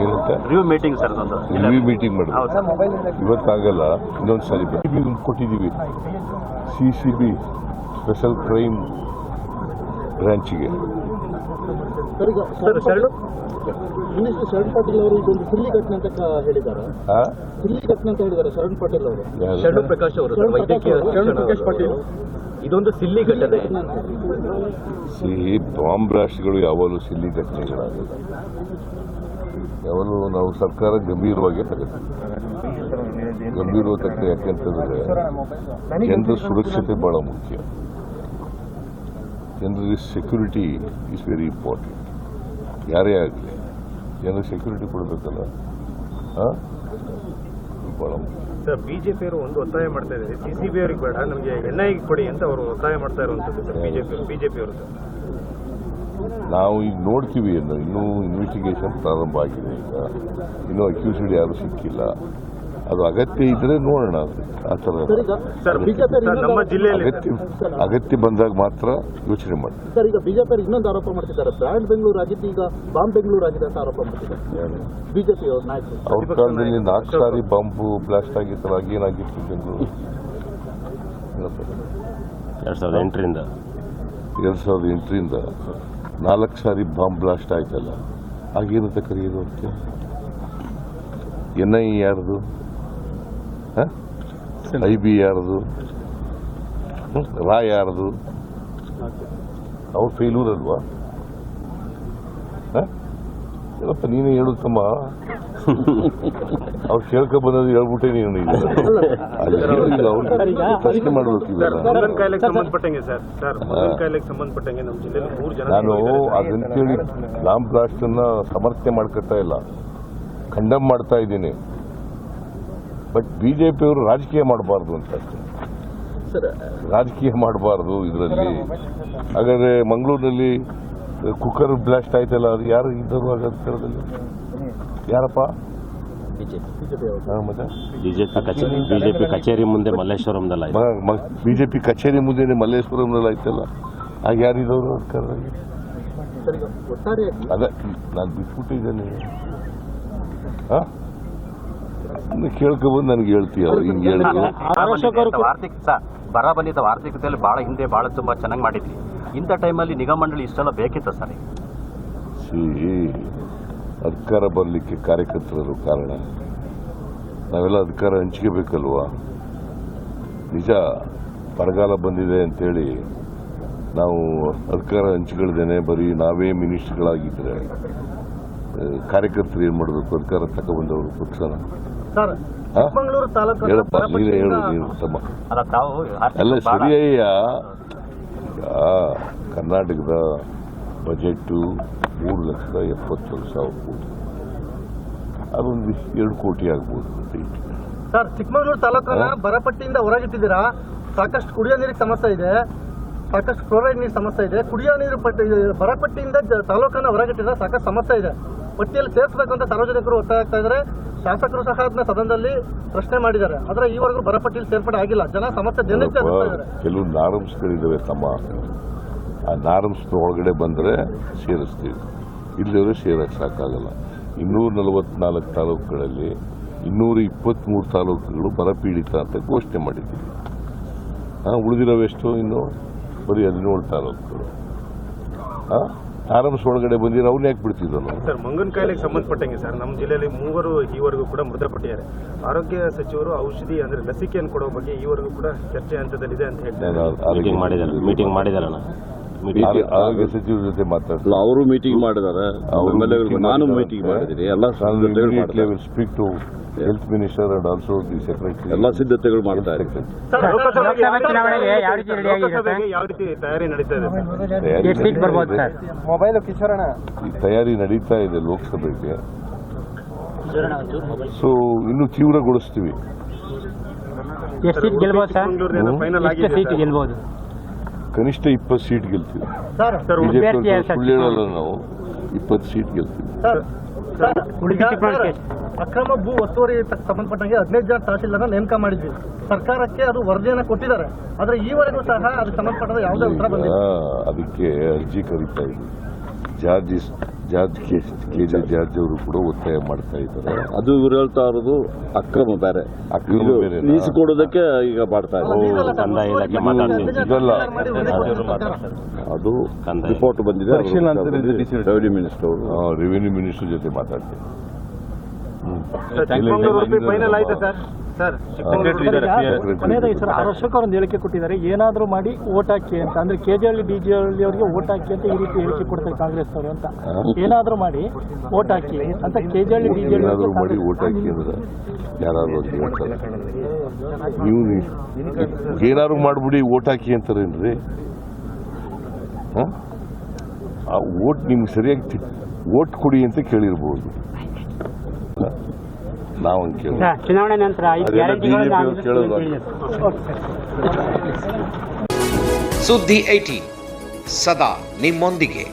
ಏನಂತ review meeting sir ಅದೊಂದು review meeting ಮಾಡಿ ಇವತ್ತಾಗಲ್ಲ ಇನ್ನೊಂದು ಸಾರಿ ಕೊಟ್ಟಿದ್ದೀವಿ C C B special crime ಬ್ರಾಂಚಿಗೆ sir sir ಶರಣು ಮಿನಿಸ್ಟರ್ ಶರಣ್ ಪಾಟೀಲ್ ಅವರು ಇದೊಂದು ಸಿಲ್ಲಿ ಘಟನೆ ಅಂತ ಕ- ಹೇಳಿದ್ದಾರೆ. ಆ? ಸಿಲ್ಲಿ ಘಟನೆ ಅಂತ ಹೇಳಿದ್ದಾರೆ ಶರಣ್ ಪಾಟೀಲ್ ಅವರು. ಯಾರು? ಶರಣು ಪ್ರಕಾಶ್ ಅವರು ವೈದ್ಯಕೀಯ ಪ್ರಕಾಶ್ ಶರಣ್ ಪ್ರಕಾಶ್ ಪಾಟೀಲ್ ಇದೊಂದು ಸಿಲ್ಲಿ ಘಟನೆ. ಸಿಹಿ ಬಾಂಬ್ ಬ್ಲಾಸ್ಟ್ಗಳು ಯಾವಾಗಲೂ ಸಿಲ್ಲಿ ಘಟನೆಗಳಾಗಲ್ಲ ಯಾವಾಗಲೂ ನಾವು ಸರ್ಕಾರ ಗಂಭೀರವಾಗಿ ತಗುತ್ತೆ ಗಂಭೀರವಾಗಿ ತಕ್ಕ ಯಾಕೆಂತಂದ್ರೆ ಜನರ ಸುರಕ್ಷತೆ ಬಹಳ ಮುಖ್ಯ. ಜನರಿಗೆ ಸೆಕ್ಯೂರಿಟಿ ಇಸ್ ವೆರಿ ಇಂಪಾರ್ಟೆಂಟ್ ಯಾರೇ ಆಗಲಿ ಜನರಿಗೆ ಸೆಕ್ಯೂರಿಟಿ ಕೊಡಬೇಕಲ್ಲ? ಹಾಂ? ಬಹಳ ಮುಖ್ಯ. ಸರ್ ಒಂದು ಒತ್ತಾಯ ಮಾಡ್ತಾ ಇದ್ದಾರೆ. ಸಿಸಿಬಿ ಅವರಿಗೆ ಬೇಡ, ನಮಗೆ ಎನ್ಐಗೆ ಕೊಡಿ ಅಂತ ಅವರು ಒತ್ತಾಯ ಮಾಡ್ತಾ ಇರುವಂತದ್ದು ಬಿಜೆಪಿ ಬಿಜೆಪಿ ಅವರು ನಾವು ಈಗ ನೋಡ್ತೀವಿ ಇನ್ನು ಇನ್ನೂ ಇನ್ವೆಸ್ಟಿಗೇಷನ್ ಪ್ರಾರಂಭ ಆಗಿದೆ ಈಗ. ಇನ್ನೂ ಅಕ್ಯೂಸ್ಡ್ ಯಾರು ಸಿಕ್ಕಿಲ್ಲ. ಅದು ಅಗತ್ಯ ಇದ್ರೆ ನೋಡೋಣ ಆ ಥರ ಸರ್ ಸರ್ ನಮ್ಮ ಜಿಲ್ಲೆಯಲ್ಲಿ ಅಗತ್ಯ ಅಗತ್ಯ ಬಂದಾಗ ಮಾತ್ರ ಯೋಚನೆ ಮಾಡ್ತೀವಿ ಸರ್ ಈಗ ಬಿಜೆಪಿ ಇನ್ನೊಂದು ಆರೋಪ ಮಾಡ್ತಿದ್ದಾರೆ. ಬ್ರ್ಯಾಂಡ್ ಬೆಂಗಳೂರು ಆಗಿದ್ದು ಈಗ ಬಾಂಬ್ ಬೆಂಗಳೂರು ಆಗಿದೆ ಅಂತ ಆರೋಪ ಮಾಡ್ತಿದ್ದಾರೆ. ಬಿಜೆಪಿ ಅವ್ರ ಕಾಲದಲ್ಲಿ ನಾಲ್ಕು ಸಾರಿ ಬಾಂಬು ಬ್ಲಾಸ್ಟ್ ಆಗಿತ್ತಲ್ಲ ಏನಾಗಿತ್ತು ಬೆಂಗಳೂರು? ಎರಡ್ ಸಾವಿರದ ಎಂಟರಿಂದ. ಎರಡು ಸಾವಿರದ ಎಂಟರಿಂದ. ನಾಲ್ಕು ಸಾರಿ ಬಾಂಬ್ ಬ್ಲಾಸ್ಟ್ ಆಯ್ತಲ್ಲ ಆಗೇನಂತ ಕರೆಯೋದು ಅದಕ್ಕೆ? ಎನ್ ಐ ಯಾರ್ದು? ಐ ಬಿ ಯಾರ್ದು? ರಾ ಯಾರ್ದು? ಅವ್ರು ಫೇಲ್ಯೂರ್ ಅಲ್ವಾ? ಏನಪ್ಪ ನೀನೇ ಹೇಳು ತಮ್ಮ? ಅವ್ರು ಕೇಳ್ಕೊ ಬಂದದ್ದು ಹೇಳ್ಬಿಟ್ಟೆ ನೀನು ಪ್ರಶ್ನೆ ಮಾಡ್ಬೇಕು ಸರ್ ಸಂಬಂಧಪಟ್ಟಂಗೆ ಸರ್. ಸರ್ ಮಂಗನ್ ಕಾಯಿಲೆಗೆ ಸಂಬಂಧಪಟ್ಟಂಗೆ ನಮ್ಮ ಜಿಲ್ಲೆಯಲ್ಲಿ ಮೂರು ಜನ ನಾನು. ಅದಂತೇಳಿ ಬಾಂಬ್ ಬ್ಲಾಸ್ಟ್ ಅನ್ನ ಸಮರ್ಥನೆ ಮಾಡ್ಕೊತಾ ಇಲ್ಲ. ಖಂಡಮ್ ಮಾಡ್ತಾ ಇದ್ದೀನಿ. ಬಟ್ ಬಿಜೆಪಿ ಅವರು ರಾಜಕೀಯ ಮಾಡಬಾರ್ದು ಅಂತ ಅಷ್ಟೇ. ಸರ್ ರಾಜಕೀಯ ಮಾಡಬಾರ್ದು ಇದರಲ್ಲಿ. ಹಾಗಾದ್ರೆ ಮಂಗಳೂರಿನಲ್ಲಿ ಕುಕ್ಕರ್ ಬ್ಲಾಸ್ಟ್ ಆಯ್ತಲ್ಲ ಅದು ಯಾರು ಇದ್ದರು ಆಗ ಸ್ಥಳದಲ್ಲಿ ಯಾರಪ್ಪ? ಬಿಜೆಪಿ. ಕಚೇರಿ ಬಿಜೆಪಿ ಕಚೇರಿ ಮುಂದೆ ಮಲ್ಲೇಶ್ವರಂದಲ್ಲಿ ಬಿಜೆಪಿ ಕಚೇರಿ ಮುಂದೆ ಮಲ್ಲೇಶ್ವರಂದಲ್ಲ ಆಯ್ತಲ್ಲ. ಆಗ ಯಾರಿದ್ದವರು ಅದ ನಾನು ಬಿಟ್ಬಿಟ್ಟಿದ್ದೇನೆ. ಹಾ? ಕೇಳ್ಕೊಬಂದು ನನಗೆ ಹೇಳ್ತೀಯ ಹಿಂಗೆ ಹೇಳಿದ್ರು ಸರ್ ಬರಬಂದಿದ್ದ ಆರ್ಥಿಕತೆಯಲ್ಲಿ ಬಹಳ ಹಿಂದೆ ಬಹಳ ತುಂಬಾ ಚೆನ್ನಾಗಿ ಮಾಡಿದ್ವಿ ಇಂಥ ಟೈಮಲ್ಲಿ ನಿಗಮ ಮಂಡಳಿ ಇಷ್ಟೆಲ್ಲ ಬೇಕಿತ್ತ ಸರ್ ಸಿ ಅಧಿಕಾರ ಬರಲಿಕ್ಕೆ ಕಾರ್ಯಕರ್ತರು ಕಾರಣ. ನಾವೆಲ್ಲ ಅಧಿಕಾರ ಹಂಚ್ಕೋಬೇಕಲ್ವಾ ನಿಜ ಬರಗಾಲ ಬಂದಿದೆ ಅಂತೇಳಿ ನಾವು ಅಧಿಕಾರ ಹಂಚ್ಕೊಳ್ದೇನೆ ಬರೀ ನಾವೇ ಮಿನಿಸ್ಟ್ರುಗಳಾಗಿದ್ರೆ ಆ, ಕಾರ್ಯಕರ್ತರು ಏನು ಮಾಡಬೇಕು? ಅಧಿಕಾರ ತಗೊಬಂದವರು ಪಕ್ಷನ ಹೇಳಪ್ಪ ನೀನೇ ಹೇಳು ನೀನು ತಮ್ಮ ಅಲ್ಲ ಸರಿಯಯ್ಯ. ಈಗ ಕರ್ನಾಟಕದ ಬಜೆಟ್ಟು ಮೂರು ಲಕ್ಷದ ಎಪ್ಪತ್ತೊಂದು ಸಾವಿರ ಕೋಟಿ ಅದೊಂದು ಎರಡು ಕೋಟಿ ಆಗ್ಬೋದು ಸರ್ ಚಿಕ್ಕಮಗಳೂರು ತಾಲೂಕನ್ನ? ಬರಪಟ್ಟಿಯಿಂದ ಹೊರಗಿಟ್ಟಿದ್ದೀರಾ? ಸಾಕಷ್ಟು ಕುಡಿಯೋ ನೀರಿಗೆ ಸಮಸ್ಯೆ ಇದೆ. ಸಾಕಷ್ಟು ಕ್ಲೋರೈಡ್ ನೀರು ಸಮಸ್ಯೆ ಇದೆ. ಕುಡಿಯೋ ನೀರು ಪಟ್ಟಿ ಬರಪಟ್ಟಿಯಿಂದ ತಾಲೂಕನ್ನು ತಾಲೂಕನ್ನ ಹೊರಗಿಟ್ಟಿದ್ರೆ ಸಾಕಷ್ಟು ಸಮಸ್ಯೆ ಇದೆ. ಪಟ್ಟಿಯಲ್ಲಿ ಸೇರಿಸಬೇಕು ಅಂತ ಸಾರ್ವಜನಿಕರು ಒತ್ತಾಯ ಆಗ್ತಾ ಇದ್ದಾರೆ. ಶಾಸಕರು ಸಹ ಅದನ್ನ ಸದನದಲ್ಲಿ ಪ್ರಶ್ನೆ ಮಾಡಿದ್ದಾರೆ. ಆದ್ರೆ ಈವರೆಗೂ ಬರಪಟ್ಟಿಯಲ್ಲಿ ಸೇರ್ಪಡೆ ಆಗಿಲ್ಲ. ಜನ ಸಮಸ್ಯೆ ಇದ್ದಾರೆ. ಕೆಲವು ನಾರಮ್ಸ್ಗಳಿದ್ದಾವೆ ತಮ್ಮ. ಆ ನಾರಮ್ಸ್ ಒಳಗಡೆ ಬಂದರೆ ಸೇರಿಸ್ತೀವಿ. ಇಲ್ಲಿವರೆ ಸೇರಕ್ಕೆ ಸಾಕಾಗಲ್ಲ. ಇನ್ನೂರ ನಲವತ್ನಾಲ್ಕು ತಾಲೂಕುಗಳಲ್ಲಿ ಇನ್ನೂರ ಇಪ್ಪತ್ತ್ಮೂರು ತಾಲೂಕುಗಳು ಬರಪೀಡಿತ ಅಂತ ಘೋಷಣೆ ಮಾಡಿದ್ದೀವಿ. ಹಾಂ ಉಳಿದಿರೋವೆಷ್ಟು ಇನ್ನು? ಬರೀ ಹದಿನೇಳು ತಾಲೂಕುಗಳು. ಹಾಂ ಆರಾಮ್ಸ್ ಒಳಗಡೆ ಬಂದಿರೋ ಅವ್ನು ಯಾಕೆ ಬಿಡ್ತಿದ್ದಲ್ಲ? ಸರ್ ಮಂಗನ್ ಕಾಯಿಲೆಗೆ ಸಂಬಂಧಪಟ್ಟಂಗೆ ಸರ್ ನಮ್ಮ ಜಿಲ್ಲೆಯಲ್ಲಿ ಮೂವರು ಈವರೆಗೂ ಕೂಡ ಮೃತಪಟ್ಟಿದ್ದಾರೆ. ಆರೋಗ್ಯ ಸಚಿವರು ಔಷಧಿ ಅಂದ್ರೆ ಲಸಿಕೆಯನ್ನು ಕೊಡೋ ಬಗ್ಗೆ ಈವರೆಗೂ ಕೂಡ ಚರ್ಚೆ ಹಂತದಲ್ಲಿದೆ ಅಂತ ಹೇಳ್ತಾರೆ. ಮೀಟಿಂಗ್ ಮಾಡಿದ್ದಾರೆ. ಮೀಟಿಂಗ್ ಮಾಡಿದಾರಣ್ಣ ಆರೋಗ್ಯ- ಸಚಿವರ ಜೊತೆ ಮಾತಾಡ್ತಾರೆ. ಅಲ್ಲ ಅವರು ಮೀಟಿಂಗ್ ಮಾಡಿದ್ದಾರೆ ಅವರು ನಾನು ಮೀಟಿಂಗ್ ಮಾಡಿದ್ದೀನಿ. ಎಲ್ಲ ಸಿದ್ಧತೆಗಳು speak to health minister and also the secretary ಎಲ್ಲ ಸಿದ್ಧತೆಗಳು ಮಾಡ್ತಾ ಇದ್ದಾರೆ. ಲೋಕಸಭೆಗೆ ಚುನಾವಣೆಗೆ ಯಾವ ರೀತಿ ready ಆಗಿದೆ ಸರ್? ಲೋಕಸಭೆಗೆ ಯಾವ ರೀತಿ ತಯಾರಿ ನಡೀತಾ ಇದೆ ಸರ್? ಎಷ್ಟು ಸೀಟ್ ಬರ್ಬೋದು ಸರ್. ಮೊಬೈಲ್ ಕಿಶೋರಣ ಈ ತಯಾರಿ ನಡೀತಾ ಇದೆ ಲೋಕಸಭೆಗೆ. ಸೊ ಇನ್ನು ತೀವ್ರಗೊಳಿಸ್ತೀವಿ. ಎಷ್ಟು ಸೀಟ್ ಗೆಲ್ಬೋದು ಸರ್? ಫೈನಲ್ ಎಷ್ಟು ಸೀಟ್ ಸರ್. ಗೆಲ್ಬೋದು? ಕನಿಷ್ಠ ಇಪ್ಪತ್ತು ಸೀಟ್ ಗೆಲ್ತೀವಿ. Sir sir BJP? ಸುಳ್ಳು ಹೇಳಲ್ಲ ನಾವು ಇಪ್ಪತ್ತು ಸೀಟ್ ಗೆಲ್ತೀವಿ. ಅಕ್ರಮ ಭೂ ಒತ್ತುವರಿ ಸಂಬಂಧಪಟ್ಟಂಗೆ ಹದಿನೈದು ಜನ ತಹಶೀಲ್ದಾರ್ನ ನೇಮಕ ಮಾಡಿದ್ವಿ. ಸರ್ಕಾರಕ್ಕೆ ಅದು ವರದಿಯನ್ನ ಕೊಟ್ಟಿದ್ದಾರೆ. ಆದ್ರೆ ಈವರೆಗೂ ಸಹ ಅದಕ್ಕೆ ಸಂಬಂಧಪಟ್ಟ ಯಾವುದೇ ಉತ್ತರ ಬಂದಿಲ್ಲ. ಅದಕ್ಕೆ ಅರ್ಜಿ ಕರೀತಾ ಇದ್ವಿ George jazz George K K J George ಅವರು ಕೂಡ ಒತ್ತಾಯ ಮಾಡ್ತಾ ಇದ್ದಾರೆ. ಅದು ಇವ್ರು ಹೇಳ್ತಾ ಇರೋದು ಅಕ್ರಮ ಬೇರೆ. ಅಕ್ರಮ ಲೀಸ್ ಕೊಡೋದಕ್ಕೆ ಈಗ ಮಾಡ್ತಾ ಇದಲ್ಲ. ಅದು ಕಂದಾಯ. ರಿಪೋರ್ಟ್ ಬಂದಿದೆ. ರೆವಿನ್ಯೂ ಮಿನಿಸ್ಟರ್ ಅವರು. ರೆವಿನ್ಯೂ ಮಿನಿಸ್ಟರ್ ಜೊತೆ ಮಾತಾಡ್ತೀನಿ. ಉಡುಪಿ ಫೈನಲ್ ಆಯ್ತಾ ಸರ್? ಸರ್ ಕೊನೆಯದಾಗಿ ಸರ್ ಆರ್ ಅಶೋಕ್ ಅವರು ಒಂದು ಹೇಳಿಕೆ ಕೊಟ್ಟಿದ್ದಾರೆ. ಏನಾದರೂ ಮಾಡಿ ಓಟ್ ಹಾಕಿ ಅಂತ ಅಂದ್ರೆ K G Halli D J Halli ಅವರಿಗೆ ಓಟ್ ಹಾಕಿ ಅಂತ ಈ ರೀತಿ ಹೇಳಿಕೆ ಕೊಡ್ತಾರೆ ಕಾಂಗ್ರೆಸ್ ಅವರು ಅಂತ. ಏನಾದರೂ ಮಾಡಿ ಓಟ್ ಹಾಕಿ ಅಂತ K G Halli D J ಮಾಡಿ ಓಟ್ ಹಾಕಿ ಅಂದ್ರೆ ಯಾರಾದ್ರು ನೀವು ಏನಾದ್ರು ಮಾಡ್ಬಿಡಿ ಓಟ್ ಹಾಕಿ ಅಂತಾರೇನ್ರಿ? ಆ ಓಟ್ ನಿಮ್ಗೆ ಸರಿಯಾಗಿ ಓಟ್ ಕೊಡಿ ಅಂತ ಕೇಳಿರ್ಬೋದು? ನಾವು ಕೇಳಿ ಚುನಾವಣೆ ನಂತರ ಸುದ್ದಿ ಐಟಿ ಸದಾ ನಿಮ್ಮೊಂದಿಗೆ.